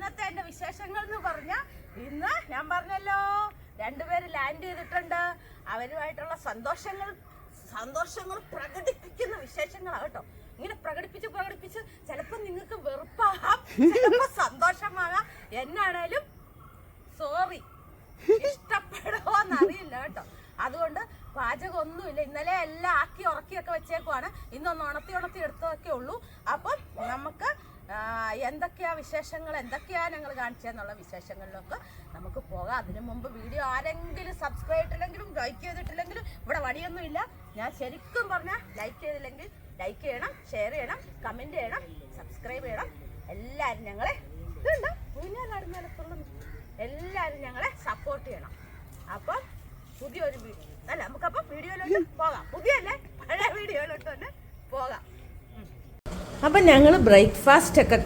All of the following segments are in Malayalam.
ഇന്നത്തെ എന്റെ വിശേഷങ്ങൾ എന്ന് പറഞ്ഞ ഇന്ന് ഞാൻ പറഞ്ഞല്ലോ രണ്ടുപേര് ലാൻഡ് ചെയ്തിട്ടുണ്ട്. അവരുമായിട്ടുള്ള സന്തോഷങ്ങൾ സന്തോഷങ്ങൾ പ്രകടിപ്പിക്കുന്ന വിശേഷങ്ങളാണ് കേട്ടോ. ഇങ്ങനെ പ്രകടിപ്പിച്ച് പ്രകടിപ്പിച്ച് ചിലപ്പോ നിങ്ങൾക്ക് വെറുപ്പാകാം ചിലപ്പോ സന്തോഷമാകാം. എന്നാണേലും സോറി ഇഷ്ടപ്പെടുമോന്ന് അറിയില്ല കേട്ടോ. അതുകൊണ്ട് പാചകം ഒന്നുമില്ല ഇന്നലെ എല്ലാം ആക്കി ഉറക്കിയൊക്കെ വെച്ചേക്കുവാണ്. ഇന്നൊന്ന് ഉണത്തി ഉണത്തി എടുത്തതൊക്കെ ഉള്ളൂ. അപ്പം നമുക്ക് എന്തൊക്കെയാ വിശേഷങ്ങൾ? എന്തൊക്കെയാ ഞങ്ങൾ കാണിച്ചെന്നുള്ള വിശേഷങ്ങളിലൊക്കെ നമുക്ക് പോകാം. അതിനു മുമ്പ് വീഡിയോ ആരെങ്കിലും സബ്സ്ക്രൈബ് ചെയ്തിട്ടില്ലെങ്കിലും ലൈക്ക് ചെയ്തിട്ടില്ലെങ്കിലും ഇവിടെ വഴിയൊന്നുമില്ല. ഞാൻ ശരിക്കും പറഞ്ഞാൽ ലൈക്ക് ചെയ്തില്ലെങ്കിൽ ലൈക്ക് ചെയ്യണം ഷെയർ ചെയ്യണം കമന്റ് ചെയ്യണം സബ്സ്ക്രൈബ് ചെയ്യണം. എല്ലാവരും ഞങ്ങളെ ഇതുണ്ട്. എല്ലാവരും ഞങ്ങളെ സപ്പോർട്ട് ചെയ്യണം. അപ്പം പുതിയൊരു വീഡിയോ അല്ല നമുക്കപ്പം വീഡിയോയിലോട്ട് പോകാം. പുതിയല്ലേ? പഴയ വീഡിയോയിലോട്ട് തന്നെ പോകാം. അപ്പം ഞങ്ങൾ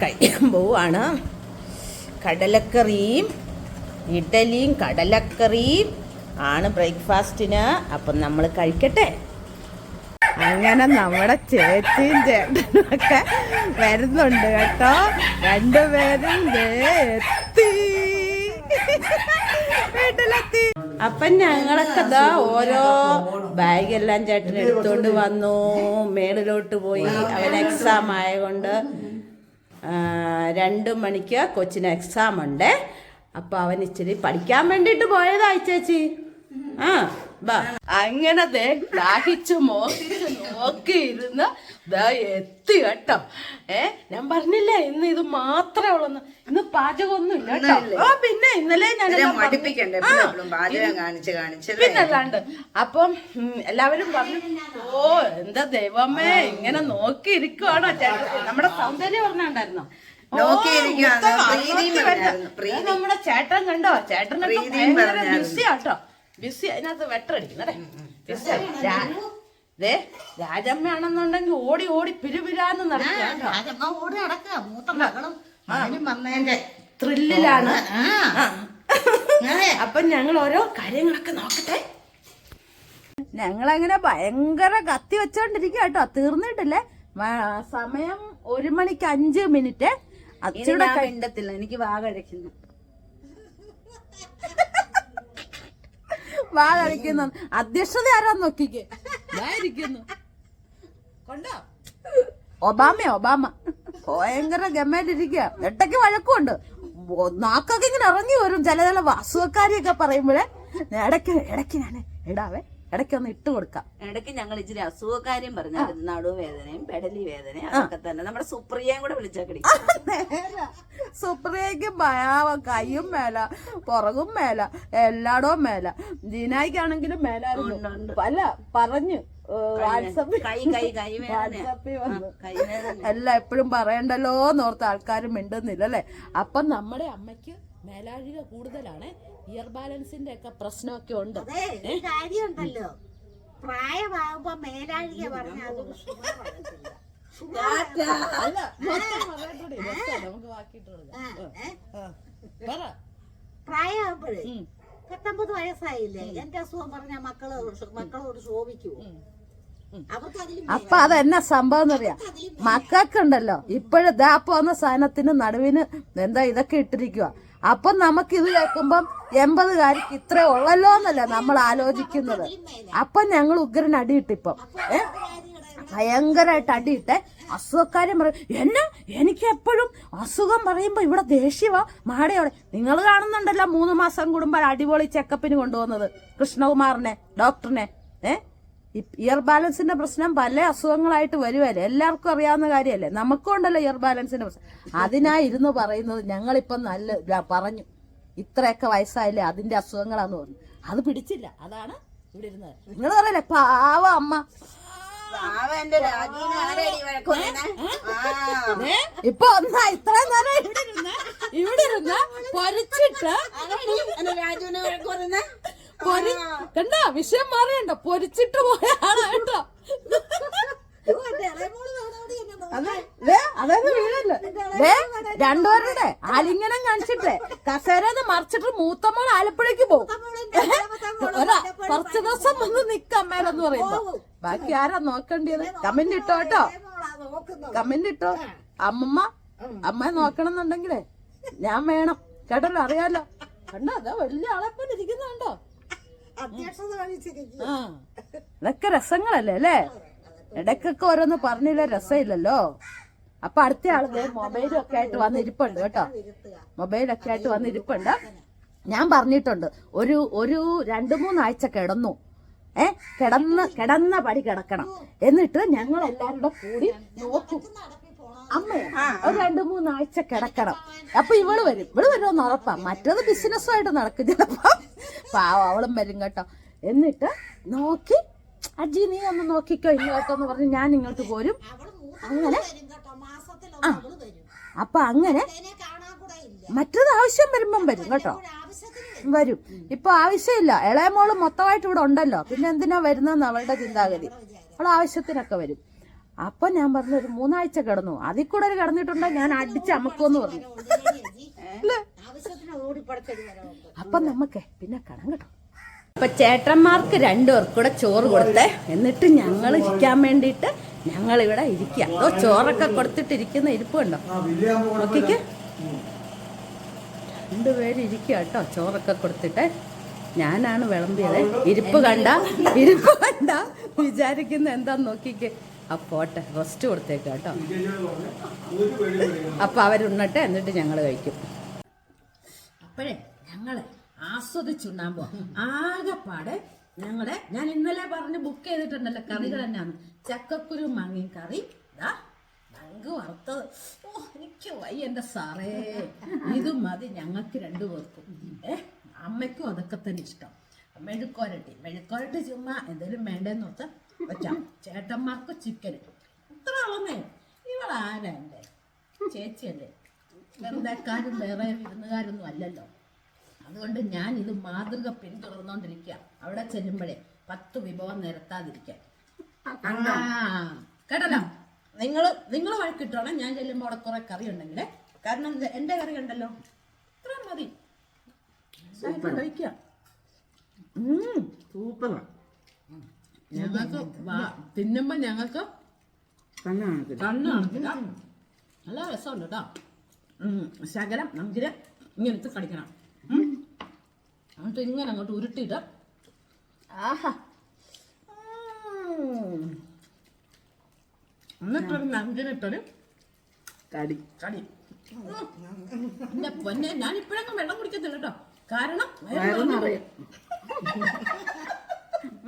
കഴിക്കാൻ പോവാണ്. കടലക്കറിയും ഇഡലിയും കടലക്കറിയും ആണ് ബ്രേക്ക്ഫാസ്റ്റിന് അപ്പം നമ്മൾ കഴിക്കട്ടെ. അങ്ങനെ നമ്മുടെ ചേച്ചിയും ചേട്ടനും ഒക്കെ വരുന്നുണ്ട് കേട്ടോ. രണ്ടുപേരും വീട്ടിലെത്തി. അപ്പം ഞങ്ങളൊക്കെ ഇതാ ഓരോ ബാഗെല്ലാം ചേട്ടൻ എടുത്തോണ്ട് വന്നു. മേളിലോട്ട് പോയി. അവൻ എക്സാം ആയതുകൊണ്ട് രണ്ടു മണിക്ക് കൊച്ചിന് എക്സാം ഉണ്ട്. അപ്പൊ അവൻ ഇച്ചിരി പഠിക്കാൻ വേണ്ടിട്ട് പോയതാ ചേച്ചി. ആ. അങ്ങനെ ദേ ദാഹിച്ചു മോഹിച്ചു നോക്കി ഇരുന്ന് ദാ എത്തി കേട്ടോ. ഏ ഞാൻ പറഞ്ഞില്ല ഇന്ന് ഇത് മാത്രമേ ഉള്ളൂ ഇന്ന് പാചകമൊന്നും ഇല്ല കേട്ടോ. ആ പിന്നെ ഇന്നലെ ഞാൻ കാണിച്ച് പിന്നല്ലാണ്ട് അപ്പം എല്ലാവരും പറഞ്ഞു ഓ എന്താ ദൈവമേ ഇങ്ങനെ നോക്കി ഇരിക്കുവാണോ ചേട്ടൻ നമ്മുടെ സൗന്ദര്യം പറഞ്ഞുണ്ടായിരുന്നോ? നമ്മുടെ ചേട്ടൻ കണ്ടോ? ചേട്ടനൊക്കെ പറഞ്ഞായിരുന്നു. ബിസി അതിനകത്ത് വെട്ടടിക്കുന്നേ രാജമ്മ ദേ രാജമ്മയാണെന്നുണ്ടെങ്കിൽ ഓടി ഓടി പിരുപിരാന്ന് നടക്കുക ഓടി നടക്കുക. മൂത്ത മകളും മകനും വന്നതിന്റെ ത്രില്ലിലാണ്. അപ്പൊ ഞങ്ങൾ ഓരോ കാര്യങ്ങളൊക്കെ നോക്കട്ടെ. ഞങ്ങളങ്ങനെ ഭയങ്കര കത്തി വെച്ചോണ്ടിരിക്കുക കേട്ടോ. തീർന്നിട്ടില്ലേ? സമയം ഒരു മണിക്ക് അഞ്ച് മിനിറ്റ്. ഇനി കണ്ടത്തില്ല എനിക്ക് വാ വാ കഴിക്കുന്നു അധ്യക്ഷത ആരാ നോക്കിക്ക്. ഇരിക്കുന്നു കൊണ്ടോ? Obama Obama. ഭയങ്കര ഗമ്മയിലിരിക്കുക എട്ടയ്ക്ക് വഴക്കുണ്ട്. നാക്കൊക്കെ ഇങ്ങനെ ഇറങ്ങി വരും. ചില ചില അസുഖക്കാരിയൊക്കെ പറയുമ്പോഴേ ഇടയ്ക്ക് ഇടയ്ക്ക് ഞാൻ ഇടാവേ. ഇടയ്ക്ക് ഒന്ന് ഇട്ട് കൊടുക്കാം. ഇടയ്ക്ക് ഞങ്ങൾ ഇച്ചിരി അസുഖക്കാര്യം പറഞ്ഞായിരുന്നു നടുവേദനയും പെടലി വേദനയും അതൊക്കെ തന്നെ. നമ്മുടെ സുപ്രിയയും കൂടെ വിളിച്ചാൽ സുപ്രിയക്ക് ഭയാവ കൈയും മേല പുറകും മേല എല്ലായിടവും മേല. ജീനായിക്കാണെങ്കിലും മേലായിരുന്നു അല്ല പറഞ്ഞു. വാട്സപ്പിൽ എല്ലാം എപ്പോഴും പറയണ്ടല്ലോ എന്നോർത്ത് ആൾക്കാരും മിണ്ടുന്നില്ല അല്ലേ? അപ്പം നമ്മുടെ അമ്മയ്ക്ക് മേലാഴിക കൂടുതലാണ്. ഇയർ ബാലൻസിന്റെ ഒക്കെ പ്രശ്നമൊക്കെ ഉണ്ട്. കാര്യമുണ്ടല്ലോ. പ്രായമാകുമ്പോ മേലാഴിക പറഞ്ഞ അതൊരു സുഖം വരത്തില്ല. അല്ല നമുക്ക് ബാക്കിയിട്ട് ആ, പറ. പ്രായമാകുമ്പോഴേ. പത്തൊമ്പത് വയസ്സായില്ലേ? എന്റെ അസുഖം പറഞ്ഞ മക്കൾ മക്കളോട് ശോഭിക്കുവോ അപ്പൊ അതെന്നാ സംഭവം എന്നറിയാം? മക്കൾക്കുണ്ടല്ലോ ഇപ്പോഴും ദാ പോന്ന സാധനത്തിന് നടുവിന് എന്താ ഇതൊക്കെ ഇട്ടിരിക്കുക അപ്പൊ നമുക്ക് ഇത് കേൾക്കുമ്പം എൺപത് കാരിക്ക് ഇത്രേ ഉള്ളല്ലോ എന്നല്ല നമ്മൾ ആലോചിക്കുന്നത്. അപ്പൊ ഞങ്ങൾ ഉഗ്രൻ അടിയിട്ടിപ്പം. ഏ? ഭയങ്കരമായിട്ട് അടിയിട്ട് അസുഖക്കാരും പറയും എന്നെ എനിക്ക് എപ്പോഴും അസുഖം പറയുമ്പോൾ ഇവിടെ ദേഷ്യവാ മാടയോടെ നിങ്ങൾ കാണുന്നുണ്ടല്ലോ മൂന്ന് മാസം കൂടുമ്പോൾ അടിപൊളി ചെക്കപ്പിന് കൊണ്ടുപോകുന്നത് കൃഷ്ണകുമാറിനെ ഡോക്ടറിനെ ഏ? ഇയർ ബാലൻസിന്റെ പ്രശ്നം പല അസുഖങ്ങളായിട്ട് വരുവല്ലേ? എല്ലാവർക്കും അറിയാവുന്ന കാര്യമല്ലേ? നമുക്കും ഉണ്ടല്ലോ ഇയർ ബാലൻസിന്റെ പ്രശ്നം. അതിനാ ഇരുന്ന് പറയുന്നത് ഞങ്ങളിപ്പം നല്ല പറഞ്ഞു. ഇത്രയൊക്കെ വയസ്സായില്ലേ അതിന്റെ അസുഖങ്ങളാന്ന് പറഞ്ഞു. അത് പിടിച്ചില്ല. അതാണ് ഇവിടെ ഇരുന്നത്. നിങ്ങൾ പറയല്ലേ പാവ അമ്മ? ഇപ്പൊ ഒന്നാ ഇത്രയും നേരം ഇവിടെ ഇരുന്ന് ഇവിടെ ഇരുന്ന് പൊരിച്ചിട്ട് രാജുവിനെ? പൊരി കണ്ടോ? വിഷയം മാറിയണ്ട. പൊരിച്ചിട്ട് പോയ ആളാ കേട്ടോ. അതെ ദേ, അതായത് വീഴല്ലേ രണ്ടുപേരുടെ ആലിംഗനം കാണിച്ചിട്ടേ. കസേരന്ന് മറിച്ചിട്ട് മൂത്തമ്മൾ ആലപ്പുഴയ്ക്ക് പോകും. കുറച്ച് ദിവസം വന്ന് നിക്കാം മേലെന്ന് പറയുമ്പോ. ബാക്കി ആരാ നോക്കേണ്ടത് കമന്റ് ഇട്ടോ കേട്ടോ. കമന്റ് ഇട്ടോ. അമ്മമ്മ അമ്മ നോക്കണം എന്നുണ്ടെങ്കിലേ ഞാൻ വേണം. കേട്ടല്ലോ അറിയാലോ. കണ്ടോ അതാ വലിയ ആളെപ്പോലെ ഇരിക്കുന്നുണ്ടോ? ഇതൊക്കെ രസങ്ങളല്ലേ അല്ലേ? ഇടക്കൊക്കെ ഓരോന്ന് പറഞ്ഞില്ല രസമില്ലല്ലോ? അപ്പൊ അടുത്ത ആൾ ദേ മൊബൈലും ഒക്കെ ആയിട്ട് വന്ന് ഇരിപ്പുണ്ട് കേട്ടോ. മൊബൈലൊക്കെ ആയിട്ട് വന്ന് ഇരിപ്പുണ്ട് ഞാൻ പറഞ്ഞിട്ടുണ്ട് ഒരു ഒരു രണ്ടു മൂന്നാഴ്ച കിടന്നു. ഏ കിടന്ന് കിടന്ന പടി കിടക്കണം. എന്നിട്ട് ഞങ്ങൾ എല്ലാവരുടെ കൂടി നോക്കും. അമ്മയെ ഒരു രണ്ടു മൂന്നാഴ്ച കിടക്കണം. അപ്പൊ ഇവൾ വരും. ഇവൾ വരുമെന്ന് ഉറപ്പാ. മറ്റത് ബിസിനസ്സുമായിട്ട് നടക്കും ചിലപ്പോ. പാവം അവളും വരും കേട്ടോ. എന്നിട്ട് നോക്കി അജി നീ ഒന്ന് നോക്കിക്കോ ഇങ്ങോട്ടെന്ന് പറഞ്ഞ് ഞാൻ ഇങ്ങോട്ട് പോരും. അങ്ങനെ. ആ. അപ്പൊ അങ്ങനെ മറ്റത് ആവശ്യം വരുമ്പം വരും കേട്ടോ. വരും. ഇപ്പൊ ആവശ്യമില്ല. ഇളയ മോൾ മൊത്തമായിട്ട് ഇവിടെ ഉണ്ടല്ലോ. പിന്നെ എന്തിനാ വരുന്നതെന്ന് അവളുടെ ചിന്താഗതി. അവൾ ആവശ്യത്തിനൊക്കെ വരും. അപ്പൊ ഞാൻ പറഞ്ഞു ഒരു മൂന്നാഴ്ച കിടന്നു. അതിൽ കൂടെ ഒരു കിടന്നിട്ടുണ്ടോ? ഞാൻ അടിച്ച് അമക്കുമെന്ന് പറഞ്ഞു. അപ്പൊ നമുക്ക് പിന്നെ കടം കേട്ടോ. അപ്പൊ ചേട്ടന്മാർക്ക് രണ്ടുപേർക്ക് കൂടെ ചോറ് കൊടുത്തേ. എന്നിട്ട് ഞങ്ങൾ ഇരിക്കാൻ വേണ്ടിയിട്ട് ഞങ്ങൾ ഇവിടെ ഇരിക്കുക അതോ ചോറൊക്കെ കൊടുത്തിട്ട് ഇരിക്കുന്ന ഇരിപ്പ് കണ്ടോ? നോക്കിക്കേ. രണ്ടുപേരും ഇരിക്കുക കേട്ടോ ചോറൊക്കെ കൊടുത്തിട്ട്. ഞാനാണ് വിളമ്പിയത്. ഇരിപ്പ് കണ്ട ഇരിപ്പ് കണ്ട വിചാരിക്കുന്ന എന്താന്ന് നോക്കിക്കേ. ആ പോട്ടെ റെസ്റ്റ് കൊടുത്തേക്ക് കേട്ടോ. അപ്പൊ അവരുണ്ണട്ടെ എന്നിട്ട് ഞങ്ങൾ കഴിക്കും. അപ്പോഴേ ഞങ്ങൾ ആസ്വദിച്ചുണ്ടാൻ പോവാം. ആകെപ്പാടെ ഞങ്ങളെ ഞാൻ ഇന്നലെ പറഞ്ഞ് ബുക്ക് ചെയ്തിട്ടുണ്ടല്ലോ കറികൾ തന്നെയാണ്. ചക്കക്കുരു മങ്ങി കറി. ഇതാ ഞങ്ങൾക്ക് വറുത്തത്. ഓ എനിക്ക് വയ്യ എന്റെ സാറേ. ഇത് മതി ഞങ്ങൾക്ക് രണ്ടു പേർക്കും. ഏ അമ്മയ്ക്കും അതൊക്കെ തന്നെ ഇഷ്ടം. മെഴുക്കോരട്ടി മെഴുക്കോരട്ടി ചുമ്മാ എന്തെങ്കിലും വേണ്ടെന്ന് ഓർത്ത് വെച്ചാം ചേട്ടന്മാർക്ക് ചിക്കൻ ഇത്ര ആളൊന്നേ ഇവളാരാ എന്റെ? ചേച്ചിയല്ലേ? വെറുതെക്കാരും വേറെ വിരുന്നുകാരൊന്നും അല്ലല്ലോ. അതുകൊണ്ട് ഞാൻ ഇത് മാതൃക പിന്തുടർന്നുകൊണ്ടിരിക്കുക അവിടെ ചെല്ലുമ്പോഴേ പത്ത് വിഭവം നിരത്താതിരിക്കാൻ കേട്ടല്ലോ? നിങ്ങൾ നിങ്ങൾ വഴക്കിട്ടോണം. ഞാൻ ചെല്ലുമ്പോൾ അവിടെ കുറെ കറി ഉണ്ടെങ്കിൽ കാരണം എന്റെ കറി ഉണ്ടല്ലോ. ഇത്ര മതി. കഴിക്കുക സൂപ്പറാണ് ഞങ്ങൾക്ക് തിന്നുമ്പോ ഞങ്ങൾക്ക് തന്നെ കാണിച്ചിട്ട് നല്ല രസമുണ്ട് കേട്ടോ ശകലം നമുക്ക് ഇങ്ങനത്തെ കടിക്കണം. എന്നിട്ട് ഇങ്ങനെ അങ്ങോട്ട് ഉരുട്ടിയിട്ട്. ആഹാ. എന്നിട്ടൊരു നഞ്ചിനിട്ടൊരു കടി. കടി. എന്റെ പൊന്നെ ഞാൻ ഇപ്പോഴൊന്നും വെള്ളം കുടിക്കത്തില്ല കേട്ടോ കാരണം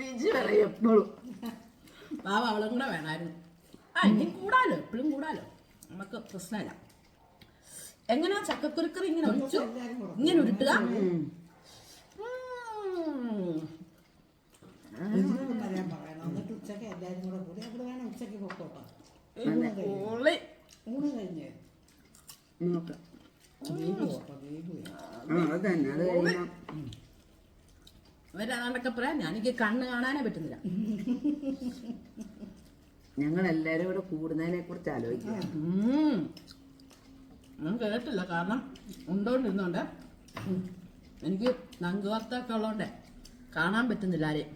വിജി പറയും എപ്പോഴും പാവ അവളും കൂടെ വേണമായിരുന്നു. ആ ഇനി കൂടാലോ? എപ്പോഴും കൂടാലോ? നമുക്ക് പ്രശ്നമില്ല. എങ്ങനെയാ ചക്കക്കുരുക്കറി ഇങ്ങനെ ഒഴിച്ചു? ഇങ്ങനെ ഉരുട്ടുക? ഉച്ചയ്ക്ക് എല്ലാവരും കൂടെ കൂടി അവിടെ വേണം ഉച്ചയ്ക്ക് പൊക്കോട്ടോ. പൊളി. ഊണ് കഴിഞ്ഞ്. നോക്കാം. അത് തന്നെ അത് കഴിയുമ്പോ ഇവരതാണ്ടൊക്കെ പറയാം. ഞാൻ എനിക്ക് കണ്ണ് കാണാനേ പറ്റുന്നില്ല. ഞങ്ങൾ എല്ലാരും ഇവിടെ കൂടുന്നതിനെ കുറിച്ച് ആലോചിക്കുക. ഞാൻ കേട്ടില്ല. കാരണം ഉണ്ടോണ്ടിരുന്നോണ്ട് എനിക്ക് നങ്കുവാർത്തൊക്കെ ഉള്ളതുകൊണ്ട് കാണാൻ പറ്റുന്നില്ല ആരെയും.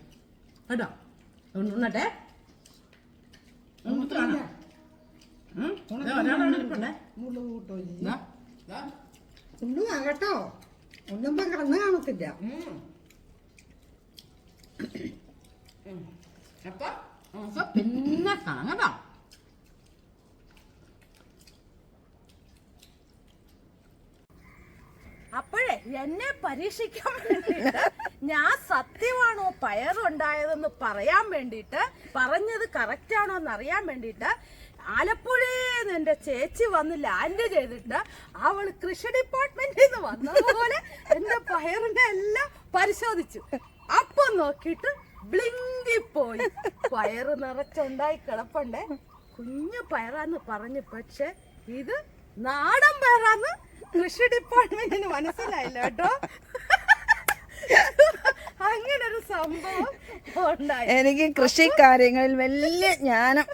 കേട്ടോ? ഉണ്ണട്ടെ? കൂട്ടോ ദാ, ദാ. ഉണ്ണു കേട്ടോ. ഒന്നും കണ്ണ് കാണത്തില്ല. അപ്പൊ നമുക്ക് പിന്നെ കാണാം അപ്പോഴേ എന്നെ പരീക്ഷിക്കാൻ വേണ്ടിയിട്ട് ഞാൻ സത്യമാണോ പയറുണ്ടായതെന്ന് പറയാൻ വേണ്ടിയിട്ട് പറഞ്ഞത് കറക്റ്റ് ആണോ എന്ന് അറിയാൻ വേണ്ടിയിട്ട് ആലപ്പുഴയിൽ എന്റെ ചേച്ചി വന്ന് ലാൻഡ് ചെയ്തിട്ട് അവൾ കൃഷി ഡിപ്പാർട്ട്മെന്റിൽ നിന്ന് വന്നതുപോലെ എന്റെ പയറിന്റെ എല്ലാം പരിശോധിച്ചു. അപ്പൊ നോക്കിട്ട് ബ്ലിങ്കി പോയി പയറ് നിറച്ചുണ്ടായി കിടപ്പണ്ടേ. കുഞ്ഞു പയറാന്ന് പറഞ്ഞു പക്ഷെ ഇത് നാടൻ പയറാന്ന് കൃഷി ഡിപ്പാർട്ട്മെന്റിന് മനസ്സിലായില്ല കേട്ടോ. അങ്ങനെ ഒരു സംഭവം ഉണ്ടായി. എനിക്ക് കൃഷി കാര്യങ്ങളിൽ വലിയ ജ്ഞാനം.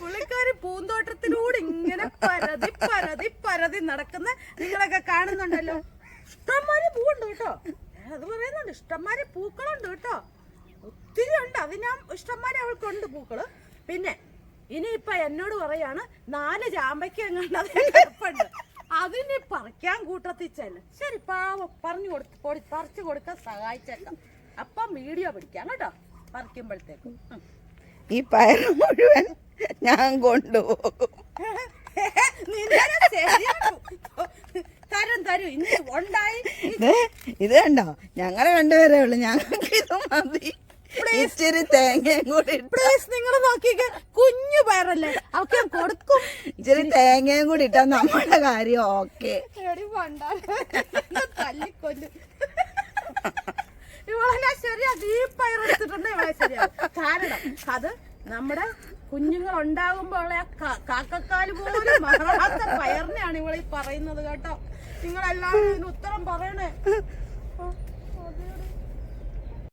പുള്ളിക്കാരി പൂന്തോട്ടത്തിലൂടെ ഇങ്ങനെ പരതി പരതി പരതി നടക്കുന്ന നിങ്ങളൊക്കെ കാണുന്നുണ്ടല്ലോ. ഇഷ്ടംമാതിരി പൂവുണ്ട് കേട്ടോ. അത് പറയുന്നുണ്ട്. ഇഷ്ടംമാതിരി പൂക്കളുണ്ട് കേട്ടോ. ഒത്തിരി ഉണ്ട്. അതിനാ ഇഷ്ടംമാരെ അവൾക്കുണ്ട് പൂക്കൾ. പിന്നെ ഇനിയിപ്പൊ എന്നോട് പറയാണ് നാല് ചാമ്പയ്ക്ക് എങ്ങാണ്ട് അതിന് അതിനെ പറിക്കാൻ കൂട്ടത്തിച്ചല്ല ശരി പാവം. പറഞ്ഞു കൊടുത്ത് പറിച്ചു കൊടുക്കാൻ സഹായിച്ചേക്കാം. അപ്പം വീഡിയോ പിടിക്കാം കേട്ടോ. പറിക്കുമ്പോഴത്തേക്കും. ഈ പയർ മുഴുവൻ ഞാൻ കൊണ്ടുപോകും. നിന്നെ ശരിയാക്കും. തരും തരും. ഇന്ന് ഉണ്ടായി. ദേ, ഇത് കണ്ടോ? ഞങ്ങളെ രണ്ടുപേരേ ഉള്ളു. ഞങ്ങൾക്ക് ഇത് മതി. ഇച്ചിരി തേങ്ങയും കൂടി പ്ലീസ് നിങ്ങൾ നോക്കിക്കേ. കുഞ്ഞു പയറല്ലേ? അവർക്ക് ഞാൻ കൊടുക്കും. ഇച്ചിരി തേങ്ങയും കൂടി ഇട്ടാ നമ്മുടെ കാര്യം ഓക്കെ. എടി പണ്ടാരം. എന്നെ തല്ലിക്കൊല്ലും. ഇവളെ ഞാൻ ശരിയാക്കി ഈ പയർ എടുത്തിട്ടുണ്ട് ഇവളെ ശരിയാ. കാരണം അത് നമ്മുടെ കുഞ്ഞുങ്ങൾ ഉണ്ടാകുമ്പോൾ ഉള്ള ആ കാക്കക്കാൽ പോലും മാറാത്ത പയറിനെയാണ് ഇവളീ പറയുന്നത് കേട്ടോ. നിങ്ങളെല്ലാവരും ഇതിന് ഉത്തരം പറയണേ.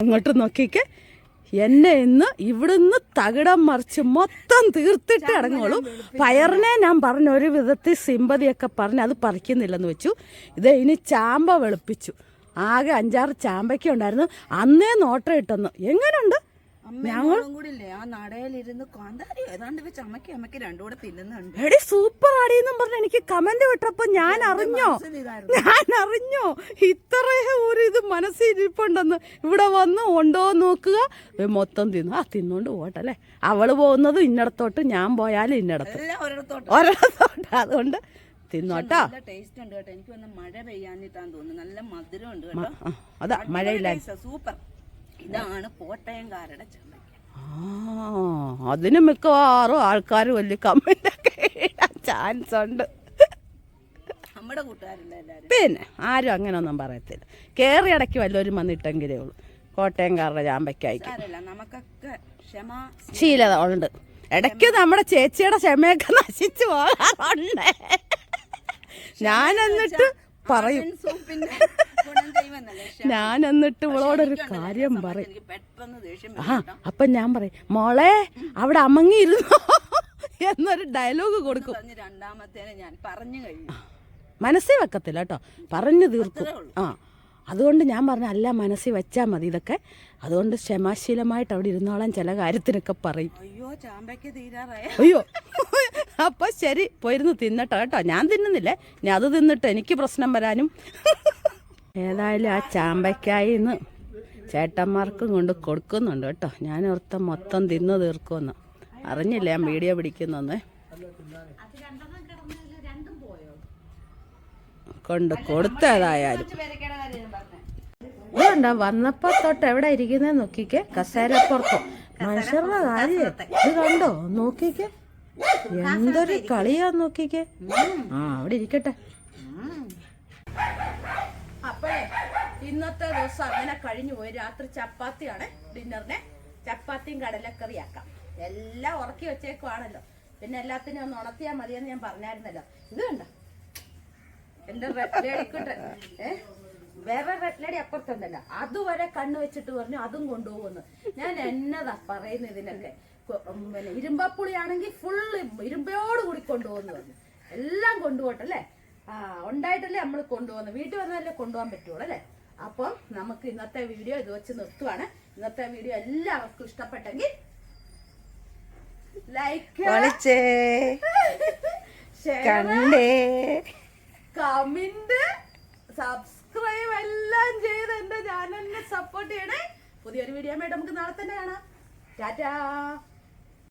അങ്ങോട്ട് നോക്കിക്കേ. എന്നെ ഇന്ന് ഇവിടുന്ന് തകിടം മറിച്ച് മൊത്തം തീർത്തിട്ട് ഇറങ്ങുള്ളൂ. പയറിനെ ഞാൻ പറഞ്ഞ ഒരു വിധത്തിൽ സിമ്പതിയൊക്കെ പറഞ്ഞ് അത് പറിക്കുന്നില്ലെന്ന് വെച്ചു. ഇത് ഇനി ചാമ്പ വെളുപ്പിച്ചു. ആകെ അഞ്ചാറ് ചാമ്പയ്ക്ക ഉണ്ടായിരുന്നു അന്നേ നോട്ടം ഇട്ടെന്ന്. എങ്ങനെയുണ്ട് എടി സൂപ്പർ ആടിയെന്നും പറഞ്ഞ് എനിക്ക് കമന്റ് വിട്ടപ്പോ ഞാൻ അറിഞ്ഞോ? ഞാൻ അറിഞ്ഞോ? ഇത്രയും ഒരു ഇത് മനസ്സിൽ ഇരിപ്പുണ്ടെന്ന്. ഇവിടെ വന്ന് ഉണ്ടോ നോക്കുക. മൊത്തം തിന്നു. ആ തിന്നോണ്ട് പോട്ടെ അവൾ പോകുന്നത് ഇന്നടത്തോട്ട് ഞാൻ പോയാലും ഇന്നടത്ത്. ഒരിടത്തോട്ട്. അതുകൊണ്ട് തിന്നോട്ടോ ടേസ്റ്റ് ഉണ്ട് കേട്ടോ. എനിക്ക് വന്ന് മഴ പെയ്യാനിട്ടാന്ന് തോന്നുന്നു. നല്ല മധുരം ഉണ്ട് കേട്ടോ. അതാ മഴയില്ല സൂപ്പർ ഇതാണ് കോട്ടയംകാരുടെ ചമ്മയ്ക്ക ആ അതിന് മിക്കവാറും ആൾക്കാർ വലിയ കമന്റ് ചാൻസ് ഉണ്ട്. നമ്മുടെ കൂട്ടുകാരില്ല പിന്നെ ആരും അങ്ങനെയൊന്നും പറയത്തില്ല. കയറി ഇടയ്ക്ക് വല്ലവരും വന്നിട്ടെങ്കിലേ ഉള്ളൂ. കോട്ടയംകാരുടെ ചാമ്പയ്ക്കായിരിക്കും നമുക്കൊക്കെ ക്ഷമ ശീലത ഉണ്ട്. ഇടയ്ക്ക് നമ്മുടെ ചേച്ചിയുടെ ക്ഷമയൊക്കെ നശിച്ചു പോകാറുണ്ട്. ഞാൻ എന്നിട്ട് പറയും. സൂപ്പിന്റെ. ഞാൻ എന്നിട്ട് ഇവളോടൊരു കാര്യം പറയും. ആ അപ്പൊ ഞാൻ പറയും മോളെ അവിടെ അമങ്ങിയിരുന്നോ? എന്നൊരു ഡയലോഗ് കൊടുക്കും. രണ്ടാമത്തേനെ ഞാൻ പറഞ്ഞു കഴിഞ്ഞു. മനസ്സിൽ വെക്കത്തില്ല കേട്ടോ. പറഞ്ഞു തീർക്കും. ആ അതുകൊണ്ട് ഞാൻ പറഞ്ഞ അല്ല മനസ്സിൽ വെച്ചാൽ മതി ഇതൊക്കെ. അതുകൊണ്ട് ക്ഷമാശീലമായിട്ട് അവിടെ ഇരുന്നോളാൻ ചില കാര്യത്തിനൊക്കെ പറയും. അയ്യോ ചാമ്പയ്ക്ക് തീരാറായ? അയ്യോ. അപ്പൊ ശരി പോയിരുന്ന് തിന്നട്ടോ കേട്ടോ. ഞാൻ തിന്നുന്നില്ലേ. ഞാൻ അത് തിന്നിട്ട് എനിക്ക് പ്രശ്നം വരാനും ഏതായാലും ആ ചാമ്പയ്ക്കായിന്ന് ചേട്ടന്മാർക്കും കൊണ്ട് കൊടുക്കുന്നുണ്ട് കേട്ടോ. ഞാൻ ഓർത്ത മൊത്തം തിന്നു തീർക്കുമെന്ന്. അറിഞ്ഞില്ല ഞാൻ വീഡിയോ പിടിക്കുന്നൊന്ന്. കൊണ്ട് കൊടുത്തതായാലും. ഇതുണ്ടോ വന്നപ്പോ തൊട്ട് എവിടെ ഇരിക്കുന്നത് നോക്കിക്കേ. കസേരപ്പുറത്തോ. മനുഷ്യരുടെ കാര്യം. ഇത് കണ്ടോ? നോക്കിക്കേ. എന്തൊരു കളിയാ നോക്കിക്കേ. ആ അവിടെ ഇരിക്കട്ടെ. ഇന്നത്തെ ദിവസം അങ്ങനെ കഴിഞ്ഞു പോയി. രാത്രി ചപ്പാത്തിയാണ് ഡിന്നറിനെ. ചപ്പാത്തിയും കടലക്കറിയാക്കാം എല്ലാം ഉറക്കി വെച്ചേക്കുവാണല്ലോ. പിന്നെ എല്ലാത്തിനും ഒന്ന് ഉണർത്തിയാൽ മതിയെന്ന് ഞാൻ പറഞ്ഞായിരുന്നല്ലോ. ഇത് കണ്ട? എന്റെ റെഡ് ലേഡിക്കുട്ടൻ ഏ? വേറെ റെഡ് ലേഡി അപ്പുറത്തുണ്ടല്ലോ. അതുവരെ കണ്ണു വെച്ചിട്ട് പറഞ്ഞു അതും കൊണ്ടുപോകുന്നു ഞാൻ എന്നതാ പറയുന്നത് ഇതിനൊക്കെ? പിന്നെ ഇരുമ്പപ്പുളിയാണെങ്കിൽ ഫുള്ള് ഇരുമ്പയോട് കൂടി കൊണ്ടുപോകുന്നു പറഞ്ഞു. എല്ലാം കൊണ്ടുപോട്ടെ അല്ലേ? ആ ഉണ്ടായിട്ടല്ലേ നമ്മൾ കൊണ്ടുപോകുന്നത്? വീട്ടിൽ വന്നാലേ കൊണ്ടുപോകാൻ പറ്റുള്ളൂ അല്ലേ? അപ്പം നമുക്ക് ഇന്നത്തെ വീഡിയോ ഇത് വെച്ച് നിർത്തുവാണ്. ഇന്നത്തെ വീഡിയോ എല്ലാവർക്കും ഇഷ്ടപ്പെട്ടെങ്കിൽ ലൈക്ക് കമന്റ് സബ്സ്ക്രൈബ് എല്ലാം ചെയ്ത് എന്റെ ചാനലിനെ സപ്പോർട്ട് ചെയ്യണേ. പുതിയൊരു വീഡിയോ ആയിട്ട് നമുക്ക് നാളെ തന്നെ കാണാം. ടാറ്റാ.